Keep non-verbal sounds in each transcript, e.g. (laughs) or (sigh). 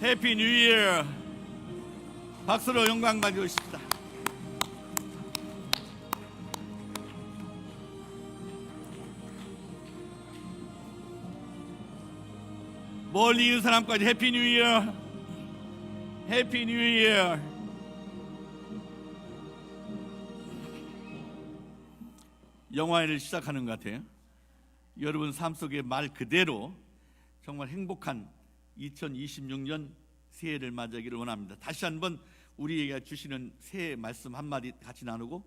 해피 뉴 이어. 박수로 영광 가져오십시다. 멀리 있는 사람까지 해피 뉴 이어. 해피 뉴 이어. 영화를 시작하는 것 같아요. 여러분 삶 속의 말 그대로 정말 행복한 2026년 새해를 맞이하기를 원합니다. 다시 한번 우리에게 주시는 새해 말씀 한마디 같이 나누고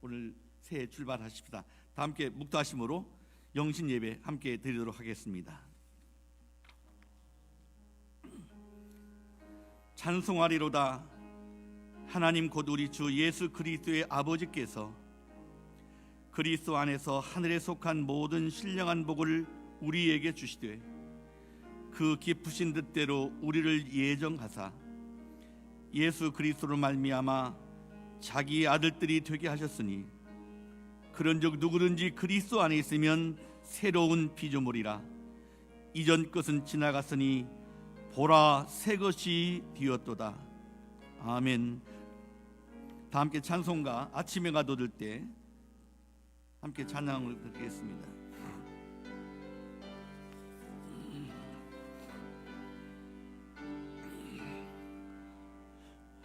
오늘 새해 출발하십시다. 다 함께 묵도하심으로 영신 예배 함께 드리도록 하겠습니다. 찬송하리로다 하나님 곧 우리 주 예수 그리스도의 아버지께서 그리스도 안에서 하늘에 속한 모든 신령한 복을 우리에게 주시되 그 기쁘신 뜻대로 우리를 예정하사 예수 그리스도로 말미암아 자기 아들들이 되게 하셨으니 그런즉 누구든지 그리스도 안에 있으면 새로운 피조물이라. 이전 것은 지나갔으니 보라 새 것이 되었도다. 아멘. 다 함께 찬송가 아침에 가도들 때 함께 찬양을 드리겠습니다.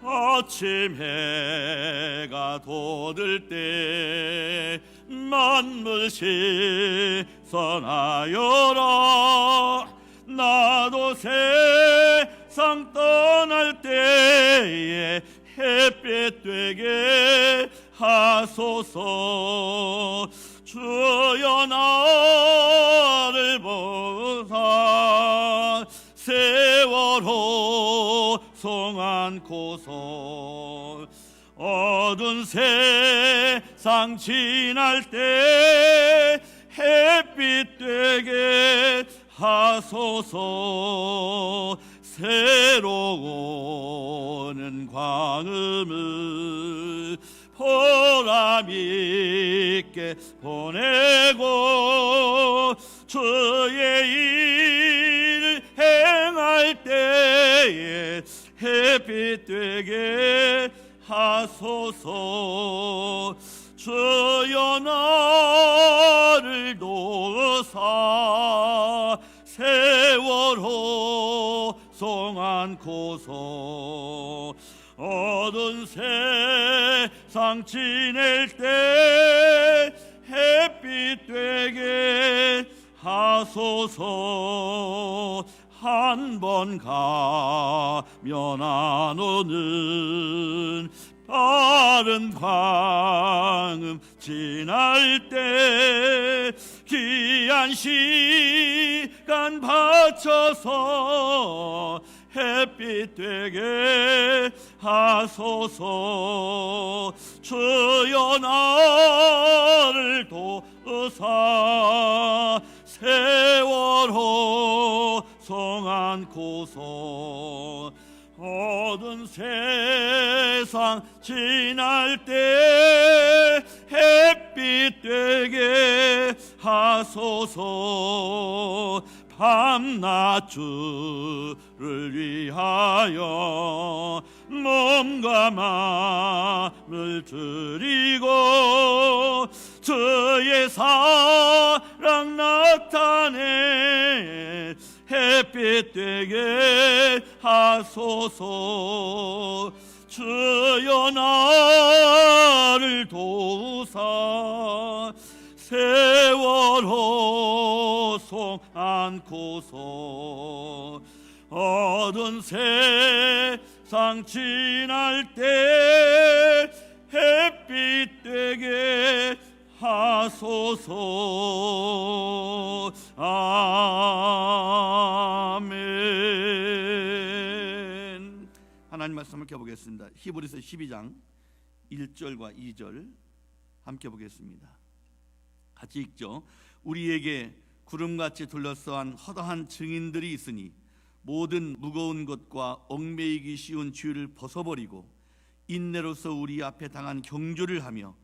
아침 해가 돋을 때 만물 신선하여라. 나도 세상 떠날 때에 햇빛 되게 하소서. 주여 나를 보사 세월호 송안고서 어두운 세상 지날 때 햇빛 되게 하소서. 새로운 광음을 보람 있게 보내고 주 빛 되게 하소서. 주여 나를 도사 세월호 송안고서 어두운 세상 지낼 때 햇빛 되게 하소서. 한 번 가 면안 오는 빠른 광음 지날 때 귀한 시간 바쳐서 햇빛 되게 하소서. 주여 나를 도사 세월호 송안고서 어두운 세상 지날 때 햇빛 되게 하소서. 밤낮 주를 위하여 몸과 마음을 드리고 주의 사랑 나타내 햇빛 되게 하소서. 주여 나를 도사. 세월 호 송 안고서. 어두운 세상 지날 때 햇빛 되게 하소서 아멘. 하나님 말씀을 켜보겠습니다. 히브리서 12장 1절과 2절 함께 보겠습니다. 같이 읽죠. 우리에게 구름같이 둘러싸한 허다한 증인들이 있으니 모든 무거운 것과 얽매이기 쉬운 죄를 벗어버리고 인내로서 우리 앞에 당한 경주를 하며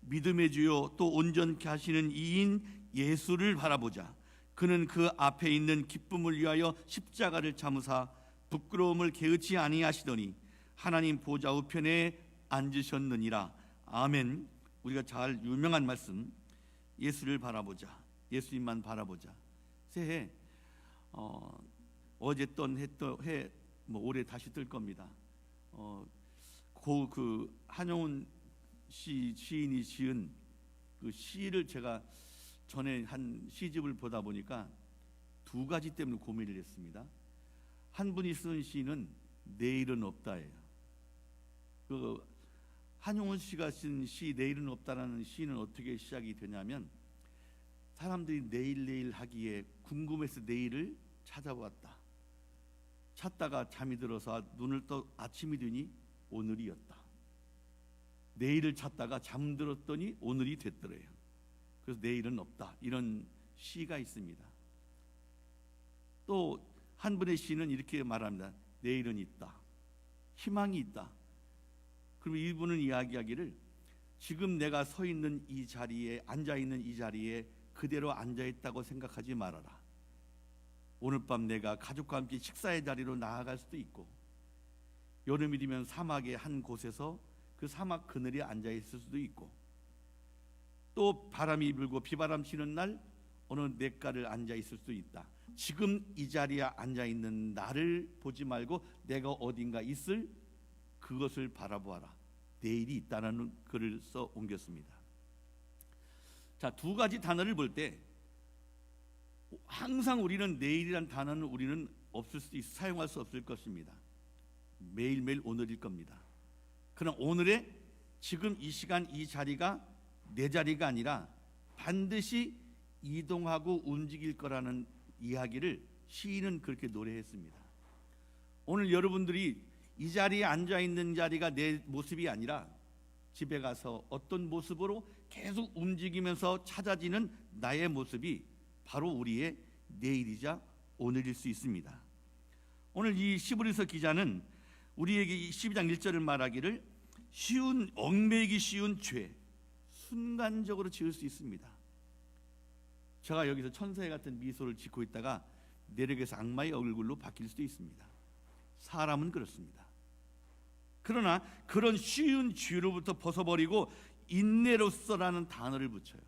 믿음의 주요 또 온전케 하시는 이인 예수를 바라보자. 그는 그 앞에 있는 기쁨을 위하여 십자가를 참으사 부끄러움을 개의치 아니하시더니 하나님 보좌 우편에 앉으셨느니라. 아멘. 우리가 잘 유명한 말씀. 예수를 바라보자. 예수님만 바라보자. 새해 어, 어제 떤 해뭐 올해 다시 뜰 겁니다. 어, 고 그 한용운 시 시인이 지은 그 시를 제가 전에 한 시집을 보다 보니까 두 가지 때문에 고민을 했습니다. 한 분이 쓴 시는 내일은 없다예요. 그 한용운 씨가 쓴 시 내일은 없다라는 시는 어떻게 시작이 되냐면 사람들이 내일 내일 하기에 궁금해서 내일을 찾아왔다. 찾다가 잠이 들어서 눈을 떠 아침이 되니 오늘이었다. 내일을 찾다가 잠들었더니 오늘이 됐더래요. 그래서 내일은 없다. 이런 시가 있습니다. 또 한 분의 시는 이렇게 말합니다. 내일은 있다. 희망이 있다. 그럼 이분은 이야기하기를 지금 내가 서 있는 이 자리에 앉아 있는 이 자리에 그대로 앉아 있다고 생각하지 말아라. 오늘 밤 내가 가족과 함께 식사의 자리로 나아갈 수도 있고 여름이 되면 사막의 한 곳에서 그 사막 그늘에 앉아 있을 수도 있고 또 바람이 불고 비바람 치는 날 어느 냇가를 앉아 있을 수도 있다. 지금 이 자리에 앉아 있는 나를 보지 말고 내가 어딘가 있을 그것을 바라보아라. 내일이 있다라는 글을 써 옮겼습니다. 자, 두 가지 단어를 볼 때 항상 우리는 내일이란 단어는 우리는 없을 수 있, 사용할 수 없을 것입니다. 매일매일 오늘일 겁니다. 그러나 오늘의 지금 이 시간 이 자리가 내 자리가 아니라 반드시 이동하고 움직일 거라는 이야기를 시인은 그렇게 노래했습니다. 오늘 여러분들이 이 자리에 앉아 있는 자리가 내 모습이 아니라 집에 가서 어떤 모습으로 계속 움직이면서 찾아지는 나의 모습이 바로 우리의 내일이자 오늘일 수 있습니다. 오늘 이 시브리서 기자는 우리에게 이 12장 1절을 말하기를 쉬운 얽매이기 쉬운 죄 순간적으로 지을 수 있습니다. 제가 여기서 천사의 같은 미소를 짓고 있다가 내력에서 악마의 얼굴로 바뀔 수도 있습니다. 사람은 그렇습니다. 그러나 그런 쉬운 죄로부터 벗어버리고 인내로서라는 단어를 붙여요.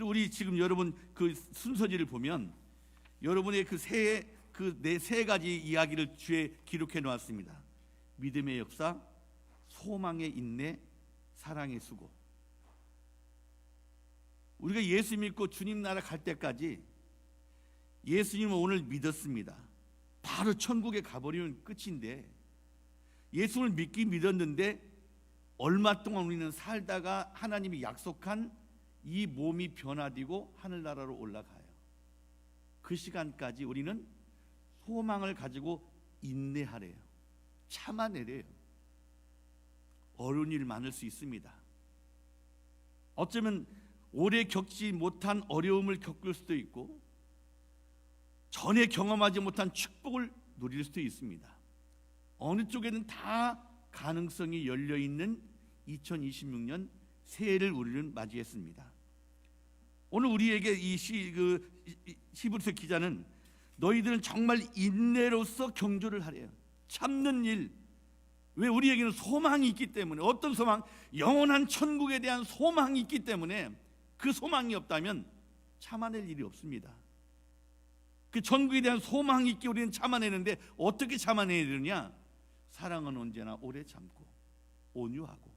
우리 지금 여러분 그 순서지를 보면 여러분의 그 세 그네 세 가지 이야기를 주에 기록해 놓았습니다. 믿음의 역사, 소망의 인내, 사랑의 수고. 우리가 예수 믿고 주님 나라 갈 때까지 예수님을 오늘 믿었습니다. 바로 천국에 가버리면 끝인데 예수를 믿기 믿었는데 얼마 동안 우리는 살다가 하나님이 약속한 이 몸이 변화되고 하늘나라로 올라가요. 그 시간까지 우리는 소망을 가지고 인내하래요. 참아내래요. 어려운 일 많을 수 있습니다. 어쩌면 오래 겪지 못한 어려움을 겪을 수도 있고 전에 경험하지 못한 축복을 누릴 수도 있습니다. 어느 쪽에는 다 가능성이 열려 있는 2026년 새해를 우리는 맞이했습니다. 오늘 우리에게 이 시 그 시브리서 기자는 너희들은 정말 인내로서 경주를 하래요. 참는 일. 왜 우리에게는 소망이 있기 때문에 어떤 소망? 영원한 천국에 대한 소망이 있기 때문에 그 소망이 없다면 참아낼 일이 없습니다. 그 천국에 대한 소망이 있기 우리는 참아내는데 어떻게 참아내야 되느냐? 사랑은 언제나 오래 참고 온유하고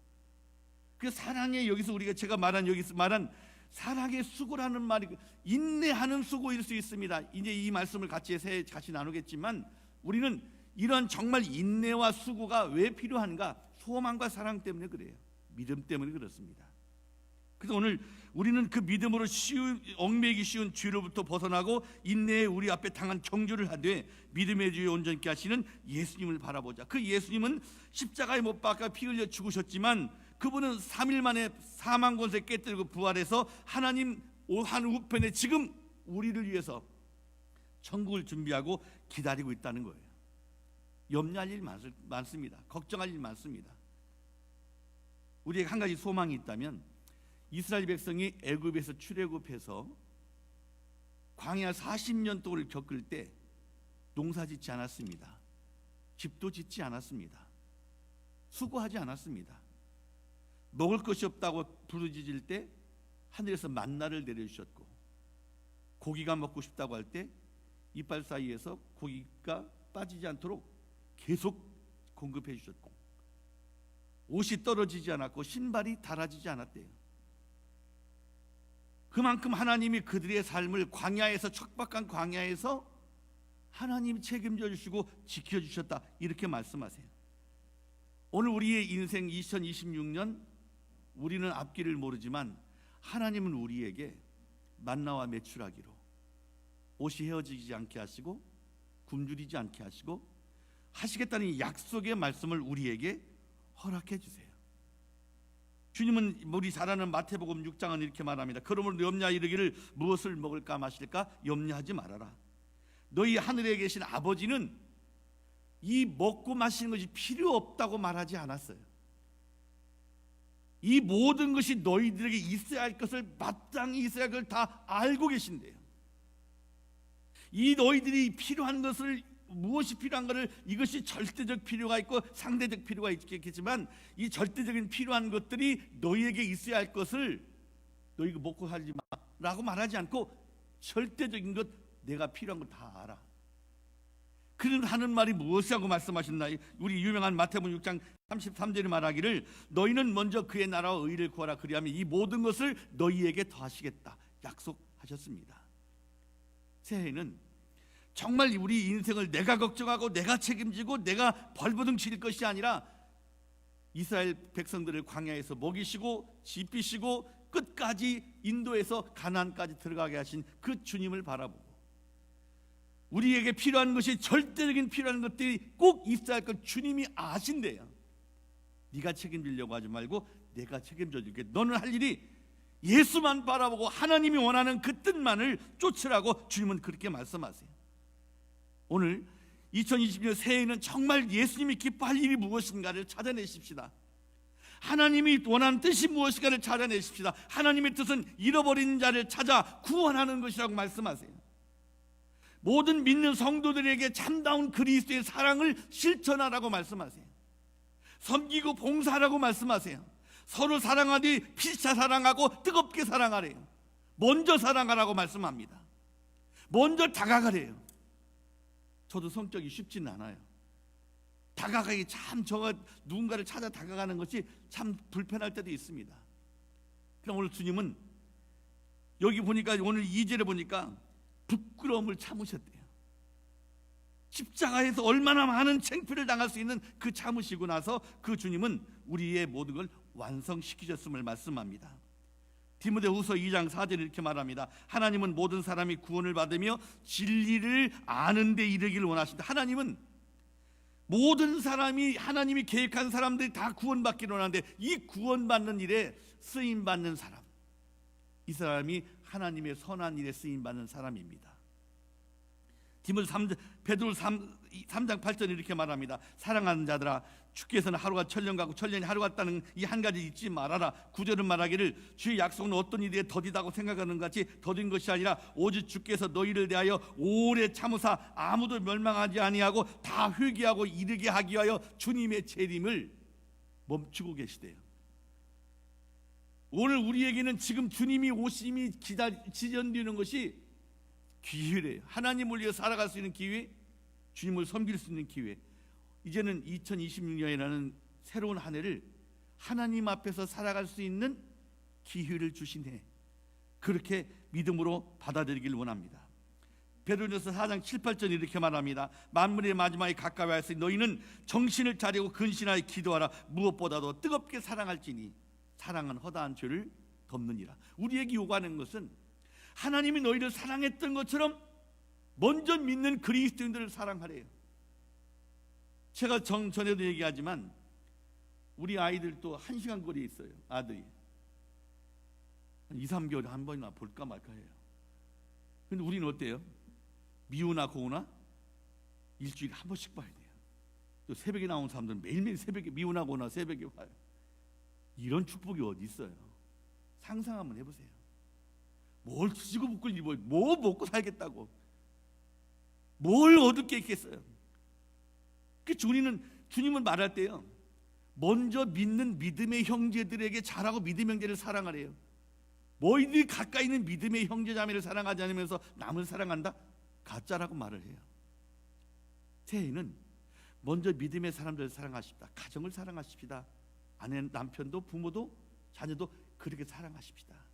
그 사랑의 여기서 우리가 제가 말한 여기서 말한 사랑의 수고라는 말이 인내하는 수고일 수 있습니다. 이제 이 말씀을 같이 새 같이 나누겠지만 우리는 이런 정말 인내와 수고가 왜 필요한가? 소망과 사랑 때문에 그래요. 믿음 때문에 그렇습니다. 그래서 오늘 우리는 그 믿음으로 쉬운 얽매기 쉬운 죄로부터 벗어나고 인내에 우리 앞에 당한 경주를 하되 믿음의 주에 온전케 하시는 예수님을 바라보자. 그 예수님은 십자가에 못 박아 피 흘려 죽으셨지만 그분은 3일 만에 사망 권세 깨뜨리고 부활해서 하나님 한 우편에 지금 우리를 위해서 천국을 준비하고 기다리고 있다는 거예요. 염려할 일 많습니다. 걱정할 일 많습니다. 우리에게 한 가지 소망이 있다면 이스라엘 백성이 애굽에서 출애굽해서 광야 40년 동안을 겪을 때 농사 짓지 않았습니다. 집도 짓지 않았습니다. 수고하지 않았습니다. 먹을 것이 없다고 부르짖을 때 하늘에서 만나를 내려주셨고 고기가 먹고 싶다고 할 때 이빨 사이에서 고기가 빠지지 않도록 계속 공급해 주셨고 옷이 떨어지지 않았고 신발이 닳아지지 않았대요. 그만큼 하나님이 그들의 삶을 광야에서 척박한 광야에서 하나님이 책임져 주시고 지켜 주셨다 이렇게 말씀하세요. 오늘 우리의 인생 2026년 우리는 앞길을 모르지만 하나님은 우리에게 만나와 매출하기로 옷이 헤어지지 않게 하시고 굶주리지 않게 하시고 하시겠다는 이 약속의 말씀을 우리에게 허락해 주세요. 주님은 우리 잘 아는 마태복음 6장은 이렇게 말합니다. 그러므로 염려 이르기를 무엇을 먹을까 마실까 염려하지 말아라. 너희 하늘에 계신 아버지는 이 먹고 마시는 것이 필요 없다고 말하지 않았어요. 이 모든 것이 너희들에게 있어야 할 것을 마땅히 있어야 할걸다 알고 계신대요. 이 너희들이 필요한 것을 무엇이 필요한가를 이것이 절대적 필요가 있고 상대적 필요가 있겠지만 이 절대적인 필요한 것들이 너희에게 있어야 할 것을 너희가 먹고 살지 마라고 말하지 않고 절대적인 것 내가 필요한 걸 다 알아. 그는 하는 말이 무엇이라고 말씀하셨나? 우리 유명한 마태복음 6장 33절에 말하기를 너희는 먼저 그의 나라와 의를 구하라 그리하면 이 모든 것을 너희에게 더하시겠다 약속하셨습니다. 새해는 정말 우리 인생을 내가 걱정하고 내가 책임지고 내가 벌거등 칠 것이 아니라 이스라엘 백성들을 광야에서 먹이시고 지피시고 끝까지 인도에서 가나안까지 들어가게 하신 그 주님을 바라보고 우리에게 필요한 것이 절대적인 필요한 것들이 꼭 있어야 할것 주님이 아신대요. 네가 책임지려고 하지 말고 내가 책임져 줄게. 너는 할 일이 예수만 바라보고 하나님이 원하는 그 뜻만을 쫓으라고 주님은 그렇게 말씀하세요. 오늘 2020년 새해에는 정말 예수님이 기뻐할 일이 무엇인가를 찾아내십시다. 하나님이 원하는 뜻이 무엇인가를 찾아내십시다. 하나님의 뜻은 잃어버린 자를 찾아 구원하는 것이라고 말씀하세요. 모든 믿는 성도들에게 참다운 그리스도의 사랑을 실천하라고 말씀하세요. 섬기고 봉사하라고 말씀하세요. 서로 사랑하되 피차 사랑하고 뜨겁게 사랑하래요. 먼저 사랑하라고 말씀합니다. 먼저 다가가래요. 저도 성격이 쉽지는 않아요. 다가가기 참 저가 누군가를 찾아 다가가는 것이 참 불편할 때도 있습니다. 그럼 오늘 주님은 여기 보니까 오늘 2절에 보니까 부끄러움을 참으셨대요. 십자가에서 얼마나 많은 창피를 당할 수 있는 그 참으시고 나서 그 주님은 우리의 모든 걸 완성시키셨음을 말씀합니다. 디모데후서 2장 4절에 이렇게 말합니다. 하나님은 모든 사람이 구원을 받으며 진리를 아는 데 이르기를 원하신다. 하나님은 모든 사람이 하나님이 계획한 사람들이 다 구원받기를 원하는데 이 구원받는 일에 쓰임 받는 사람 이 사람이 하나님의 선한 일에 쓰임 받는 사람입니다. 디모데 3 베드로 3, 3장 8절 이렇게 말합니다. 사랑하는 자들아 주께서는 하루가 천년 같고 천년이 하루 같다는 이 한 가지 잊지 말아라. 구절은 말하기를 주의 약속은 어떤 일에 더디다고 생각하는 것 같이 더딘 것이 아니라 오직 주께서 너희를 대하여 오래 참으사 아무도 멸망하지 아니하고 다 회개하고 이르게 하기 위하여 주님의 재림을 멈추고 계시대요. 오늘 우리에게는 지금 주님이 오심이 기다 지연되는 것이 기회래요. 하나님을 위해 살아갈 수 있는 기회, 주님을 섬길 수 있는 기회. 이제는 2026년이라는 새로운 한 해를 하나님 앞에서 살아갈 수 있는 기회를 주신 해. 그렇게 믿음으로 받아들이길 원합니다. 베드로전서 4장 7, 8절 이렇게 말합니다. 만물의 마지막에 가까이 왔으니 너희는 정신을 차리고 근신하여 기도하라. 무엇보다도 뜨겁게 사랑할지니 사랑은 허다한 죄를 덮느니라. 우리에게 요구하는 것은 하나님이 너희를 사랑했던 것처럼 먼저 믿는 그리스도인들을 사랑하래요. 제가 정, 전에도 얘기하지만 우리 아이들도 한 시간 거리에 있어요. 아들이 한 2, 3개월에 한 번이나 볼까 말까 해요. 근데 우리는 어때요? 미우나 고우나 일주일에 한 번씩 봐야 돼요. 또 새벽에 나온 사람들은 매일매일 새벽에 미우나 고우나 새벽에 봐요. 이런 축복이 어디 있어요? 상상 한번 해보세요. 뭘 뒤지고 붓고 입어 뭐 먹고 살겠다고 뭘 얻을 게 있겠어요? 그 주님은 주님은 말할 때요. 먼저 믿는 믿음의 형제들에게 잘하고 믿음의 형제를 사랑하래요. 너희들이 가까이 있는 믿음의 형제자매를 사랑하지 않으면서 남을 사랑한다? 가짜라고 말을 해요. 새해는 먼저 믿음의 사람들을 사랑하십시다. 가정을 사랑하십시다. 아내, 남편도 부모도 자녀도 그렇게 사랑하십시다.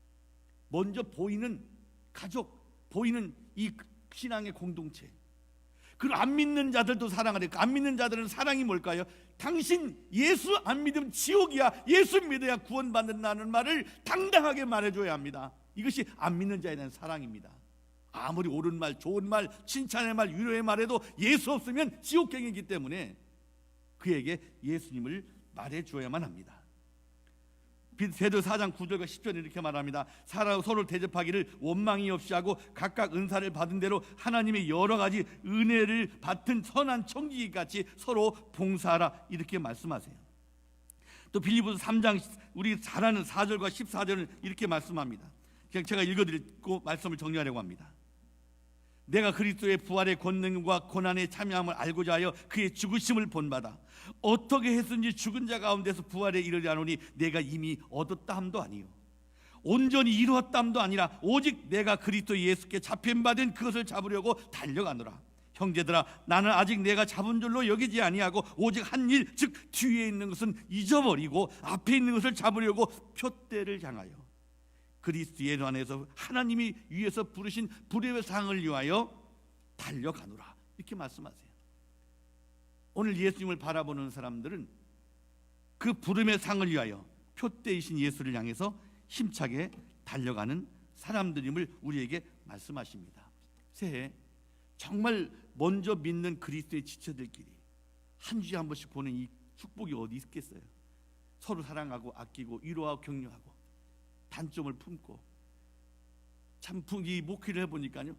먼저 보이는 가족, 보이는 이 신앙의 공동체. 그리고 안 믿는 자들도 사랑하래. 안 믿는 자들은 사랑이 뭘까요? 당신 예수 안 믿으면 지옥이야. 예수 믿어야 구원받는다는 말을 당당하게 말해줘야 합니다. 이것이 안 믿는 자에 대한 사랑입니다. 아무리 옳은 말, 좋은 말, 칭찬의 말, 위로의 말해도 예수 없으면 지옥경이기 때문에 그에게 예수님을 말해줘야만 합니다. 베드로 4장 9절과 10절에 이렇게 말합니다. 서로 대접하기를 원망이 없이 하고 각각 은사를 받은 대로 하나님의 여러 가지 은혜를 받은 선한 청지기 같이 서로 봉사하라 이렇게 말씀하세요. 또 빌리보서 3장 우리 잘 아는 4절과 14절은 이렇게 말씀합니다. 그냥 제가 읽어드리고 말씀을 정리하려고 합니다. 내가 그리스도의 부활의 권능과 고난에 참여함을 알고자 하여 그의 죽으심을 본받아 어떻게 했든지 죽은 자 가운데서 부활에 이르려 하노니 내가 이미 얻었다 함도 아니요. 온전히 이루었다 함도 아니라 오직 내가 그리스도 예수께 잡힌 바 된 그것을 잡으려고 달려가노라. 형제들아 나는 아직 내가 잡은 줄로 여기지 아니하고 오직 한 일 즉 뒤에 있는 것은 잊어버리고 앞에 있는 것을 잡으려고 표대를 향하여 그리스도 예수 안에서 하나님이 위에서 부르신 불의 상을 위하여 달려가노라 이렇게 말씀하세요. 오늘 예수님을 바라보는 사람들은 그 부름의 상을 위하여 표대이신 예수를 향해서 힘차게 달려가는 사람들임을 우리에게 말씀하십니다. 새해 정말 먼저 믿는 그리스도의 지체들끼리 한 주에 한 번씩 보는 이 축복이 어디 있겠어요? 서로 사랑하고 아끼고 위로하고 격려하고 단점을 품고 참이 목회를 해보니까요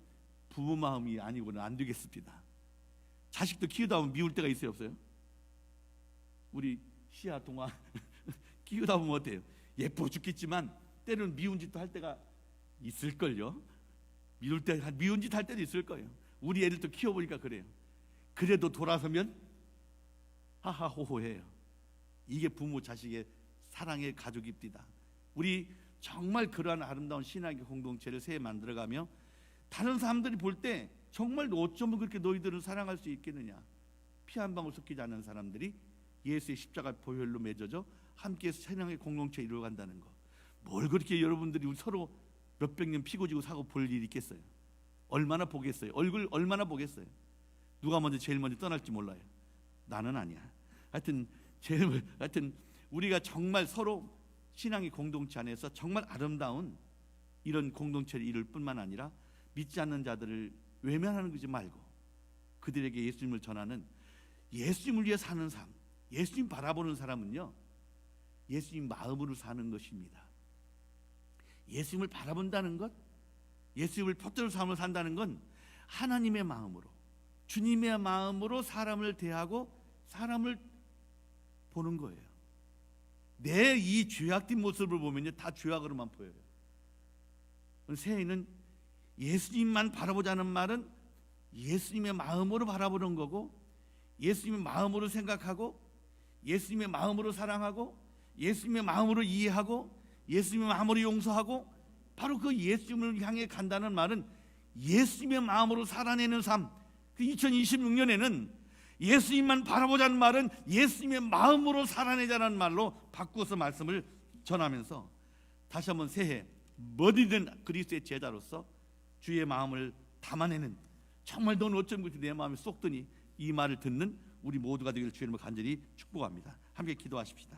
부모 마음이 아니고는 안 되겠습니다. 자식도 키우다 보면 미울 때가 있어요 없어요? 우리 시아 동화 (laughs) 키우다 보면 어때요? 예뻐 죽겠지만 때로는 미운 짓도 할 때가 있을걸요. 미울 때 미운 짓 할 때도 있을 거예요. 우리 애들도 키워보니까 그래요. 그래도 돌아서면 하하호호해요. 이게 부모 자식의 사랑의 가족입니다. 우리 정말 그러한 아름다운 신학의 공동체를 새해 만들어가며 다른 사람들이 볼 때 정말 어쩌면 그렇게 너희들을 사랑할 수 있겠느냐 피 한 방울 섞이지 않는 사람들이 예수의 십자가 보혈로 맺어져 함께 신앙의 공동체 이루어간다는 거. 뭘 그렇게 여러분들이 서로 몇백 년 피고 지고 사고 볼 일이 있겠어요? 얼마나 보겠어요? 얼굴 얼마나 보겠어요? 누가 먼저 제일 먼저 떠날지 몰라요. 나는 아니야. 하여튼 제일 하여튼 우리가 정말 서로 신앙의 공동체 안에서 정말 아름다운 이런 공동체를 이룰 뿐만 아니라 믿지 않는 자들을 외면하는 것이 말고 그들에게 예수님을 전하는 예수님을 위해 사는 삶, 예수님 바라보는 사람은요, 예수님 마음으로 사는 것입니다. 예수님을 바라본다는 것, 예수님을 퍼뜨려 삶을 산다는 건 하나님의 마음으로, 주님의 마음으로 사람을 대하고 사람을 보는 거예요. 내 이 죄악된 모습을 보면요, 다 죄악으로만 보여요. 새해는 예수님만 바라보자는 말은 예수님의 마음으로 바라보는 거고 예수님의 마음으로 생각하고 예수님의 마음으로 사랑하고 예수님의 마음으로 이해하고 예수님의 마음으로 용서하고 바로 그 예수님을 향해 간다는 말은 예수님의 마음으로 살아내는 삶. 그 2026년에는 예수님만 바라보자는 말은 예수님의 마음으로 살아내자는 말로 바꾸어서 말씀을 전하면서 다시 한번 새해 어디든 그리스도의 제자로서 주의 마음을 담아내는 정말 넌 어쩜 그렇게 내 마음에 쏙 드니 이 말을 듣는 우리 모두가 되기를 주님을 간절히 축복합니다. 함께 기도하십시다.